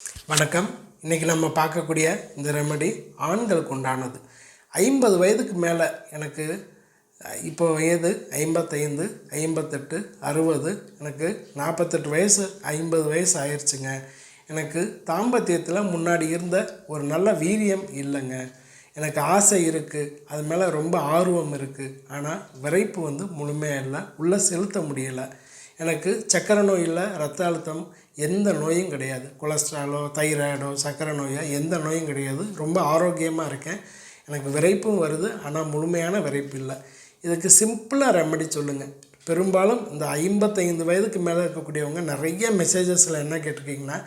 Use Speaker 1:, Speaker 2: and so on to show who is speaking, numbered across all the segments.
Speaker 1: வணக்கம். இன்றைக்கி நம்ம பார்க்கக்கூடிய இந்த ரெமடி ஆண்களுக்கு உண்டானது. ஐம்பது வயதுக்கு மேலே எனக்கு இப்போ வயது ஐம்பத்தைந்து ஐம்பத்தெட்டு அறுபது எனக்கு நாற்பத்தெட்டு வயசு ஐம்பது வயசு ஆயிடுச்சுங்க எனக்கு தாம்பத்தியத்தில் முன்னாடி இருந்த ஒரு நல்ல வீரியம் இல்லைங்க. எனக்கு ஆசை இருக்குது அது மேலே ரொம்ப ஆர்வம் இருக்குது ஆனால் விரைப்பு வந்து முழுமையாக இல்லை. உள்ளே செலுத்த முடியலை. எனக்கு சக்கரை நோய் இல்லை ரத்த அழுத்தம் எந்த நோயும் கிடையாது. கொலஸ்ட்ராலோ தைராய்டோ சக்கரை நோயோ எந்த நோயும் கிடையாது. ரொம்ப ஆரோக்கியமாக இருக்கேன். எனக்கு விரைப்பும் வருது ஆனால் முழுமையான விரைப்பு இல்லை. இதுக்கு சிம்பிளாக ரெமெடி சொல்லுங்கள் பெரும்பாலும் இந்த ஐம்பத்தைந்து வயதுக்கு மேலே இருக்கக்கூடியவங்க நிறைய மெசேஜஸில் என்ன கேட்டிருக்கீங்கன்னா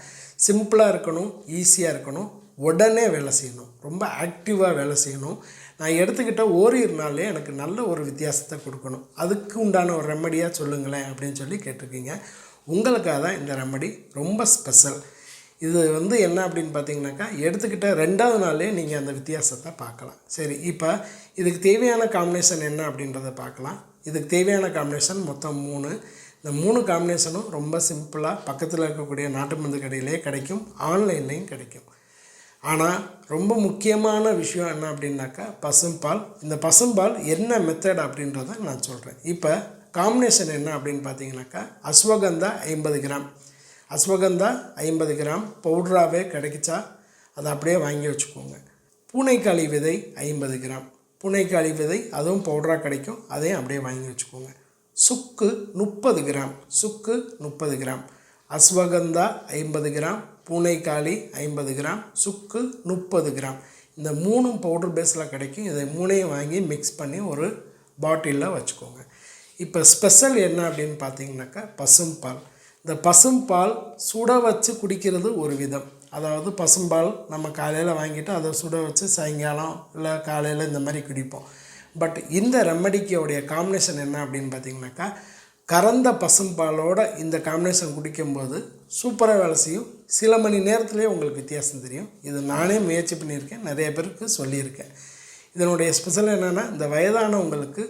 Speaker 1: சிம்பிளாக இருக்கணும் ஈஸியாக இருக்கணும். உடனே வேலை செய்யணும். ரொம்ப ஆக்டிவாக வேலை செய்யணும். நான் எடுத்துக்கிட்ட ஓரிரு நாள்லேயே எனக்கு நல்ல ஒரு வித்தியாசத்தை கொடுக்கணும். அதுக்கு உண்டான ஒரு ரெமடியாக சொல்லுங்களேன் அப்படின்னு சொல்லி கேட்டிருக்கீங்க. உங்களுக்காக தான் இந்த ரெமடி ரொம்ப ஸ்பெஷல் இது வந்து என்ன அப்படின்னு பார்த்தீங்கன்னாக்கா எடுத்துக்கிட்ட ரெண்டாவது நாளே நீங்கள் அந்த வித்தியாசத்தை பார்க்கலாம். சரி இப்போ இதுக்கு தேவையான காம்பினேஷன் என்ன அப்படின்றத பார்க்கலாம். இதுக்கு தேவையான காம்பினேஷன் மொத்தம் மூணு. இந்த மூணு காம்பினேஷனும் ரொம்ப சிம்பிளாக பக்கத்தில் இருக்கக்கூடிய நாட்டு மருந்து கடையிலே கிடைக்கும். ஆன்லைன்லேயும் கிடைக்கும். ஆனால் ரொம்ப முக்கியமான விஷயம் என்ன அப்படின்னாக்கா பசும்பால். இந்த பசும்பால் என்ன மெத்தட் அப்படின்றத நான் சொல்கிறேன் இப்போ காம்பினேஷன் என்ன அப்படின்னு பார்த்தீங்கன்னாக்கா அஸ்வகந்தா ஐம்பது கிராம். அஸ்வகந்தா ஐம்பது கிராம். பவுட்ராகவே கிடைக்கிச்சா? அதை அப்படியே வாங்கி வச்சுக்கோங்க. பூனைக்காளி விதை ஐம்பது கிராம். பூனைக்காளி விதை அதுவும் பவுடராக கிடைக்கும். அதையும் அப்படியே வாங்கி வச்சுக்கோங்க. சுக்கு முப்பது கிராம். சுக்கு முப்பது கிராம். அஸ்வகந்தா ஐம்பது கிராம். பூனைக்காளி ஐம்பது கிராம் சுக்கு முப்பது கிராம். இந்த மூணும் பவுடர் பேஸில் கிடைக்கும். இதை மூணையும் வாங்கி மிக்ஸ் பண்ணி ஒரு பாட்டிலில் வச்சுக்கோங்க. இப்போ ஸ்பெஷல் என்ன அப்படின்னு பார்த்தீங்கன்னாக்கா பசும்பால் இந்த பசும்பால் சுட வச்சு குடிக்கிறது ஒரு விதம். அதாவது பசும்பால் நம்ம காலையில் வாங்கிட்டு அதை சுட வச்சு சாயங்காலம் இல்லை காலையில் இந்த மாதிரி குடிப்போம். பட் இந்த ரெமடிக்கோடைய காம்பினேஷன் என்ன அப்படின்னு பார்த்தீங்கன்னாக்கா கறந்த பசும்பாலோட இந்த காம்பினேஷன் குடிக்கும்போது சூப்பராக வேலை செய்யும். சில மணி நேரத்துலேயே உங்களுக்கு வித்தியாசம் தெரியும். இது நானே முயற்சி பண்ணியிருக்கேன். நிறைய பேருக்கு சொல்லியிருக்கேன். இதனுடைய ஸ்பெஷல் என்னென்னா இந்த வயதானவங்களுக்கு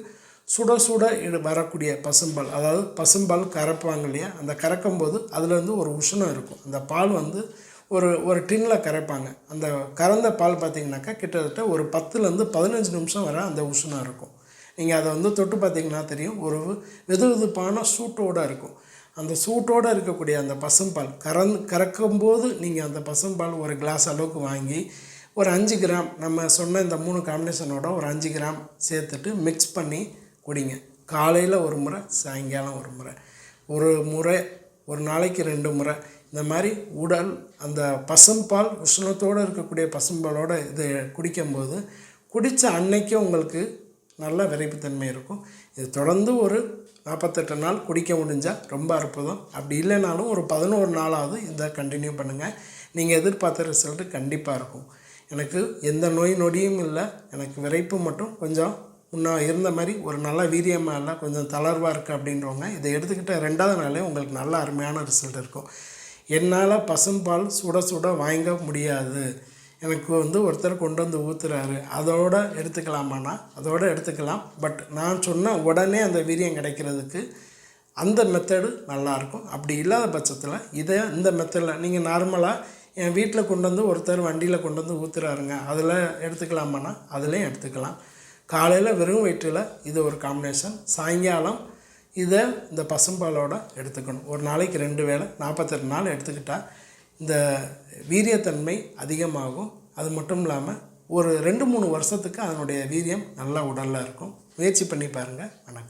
Speaker 1: சுட சுட வரக்கூடிய பசும்பால் அதாவது பசும்பால் கறப்பாங்க இல்லையா? அந்த கறக்கும்போது அதுலேருந்து ஒரு உஷ்ணம் இருக்கும். அந்த பால் வந்து ஒரு ஒரு டின்னில் கரைப்பாங்க அந்த கறந்த பால் பார்த்திங்கனாக்கா கிட்டத்தட்ட ஒரு பத்துலேருந்து பதினஞ்சு நிமிஷம் வர அந்த உஷ்ணம் இருக்கும். நீங்கள் அதை வந்து தொட்டு பார்த்தீங்கன்னா தெரியும். ஒரு வெது வெதுப்பான சூட்டோடு இருக்கும். அந்த சூட்டோடு இருக்கக்கூடிய அந்த பசும்பால் கறந்து கறக்கும்போது நீங்கள் அந்த பசும்பால் ஒரு கிளாஸ் அளவுக்கு வாங்கி ஒரு அஞ்சு கிராம் நம்ம சொன்ன இந்த மூணு காம்பினேஷனோட ஒரு அஞ்சு கிராம் சேர்த்துட்டு மிக்ஸ் பண்ணி குடிங்க. காலையில் ஒரு முறை சாயங்காலம் ஒரு முறை. ஒரு முறை ஒரு நாளைக்கு ரெண்டு முறை. இந்த மாதிரி உடல் அந்த பசும்பால் உஷ்ணத்தோடு இருக்கக்கூடிய பசும்பாலோட இது குடிக்கும்போது குடித்த அன்னைக்கு உங்களுக்கு நல்ல விரைப்புத்தன்மை இருக்கும். இது தொடர்ந்து ஒரு நாற்பத்தெட்டு நாள் குடிக்க முடிஞ்சால் ரொம்ப அற்புதம். அப்படி இல்லைனாலும் ஒரு பதினோரு நாளாவது இதை கண்டினியூ பண்ணுங்கள் நீங்கள் எதிர்பார்த்த ரிசல்ட்டு கண்டிப்பாக இருக்கும். எனக்கு எந்த நோய் நொடியும் இல்லை. எனக்கு விரைப்பு மட்டும் கொஞ்சம் முன்னா இருந்த மாதிரி ஒரு நல்ல வீரியமாக இல்லை கொஞ்சம் தளர்வாக இருக்குது அப்படின்றவங்க இதை எடுத்துக்கிட்ட ரெண்டாவது நாளே உங்களுக்கு நல்ல அருமையான ரிசல்ட் இருக்கும். என்னால் பசும்பால் சுட சுட வாங்க முடியாது. எனக்கு வந்து ஒருத்தர் கொண்டு வந்து ஊற்றுறாரு அதோடு எடுத்துக்கலாமாண்ணா அதோடு எடுத்துக்கலாம். பட் நான் சொன்ன உடனே அந்த வீரியம் கிடைக்கிறதுக்கு அந்த மெத்தடு நல்லாயிருக்கும் அப்படி இல்லாத பட்சத்தில் இதை இந்த மெத்தடில் நீங்கள் நார்மலாக என் வீட்டில் கொண்டு வந்து ஒருத்தர் வண்டியில் கொண்டு வந்து ஊற்றுறாருங்க அதில் எடுத்துக்கலாமாண்ணா அதுலேயும் எடுத்துக்கலாம். காலையில் வெறும் வயிற்றில் இது ஒரு காம்பினேஷன் சாயங்காலம் இதை இந்த பசும்பாலோட எடுத்துக்கணும். ஒரு நாளைக்கு ரெண்டு வேளை நாற்பத்தெட்டு நாள் எடுத்துக்கிட்டால் இந்த வீரியத்தன்மை அதிகமாகும். அது மட்டும் இல்லாமல் ஒரு ரெண்டு மூணு வருஷத்துக்கு அதனுடைய வீரியம் நல்லா உடலில் இருக்கும். முயற்சி பண்ணி பாருங்கள் வணக்கம்.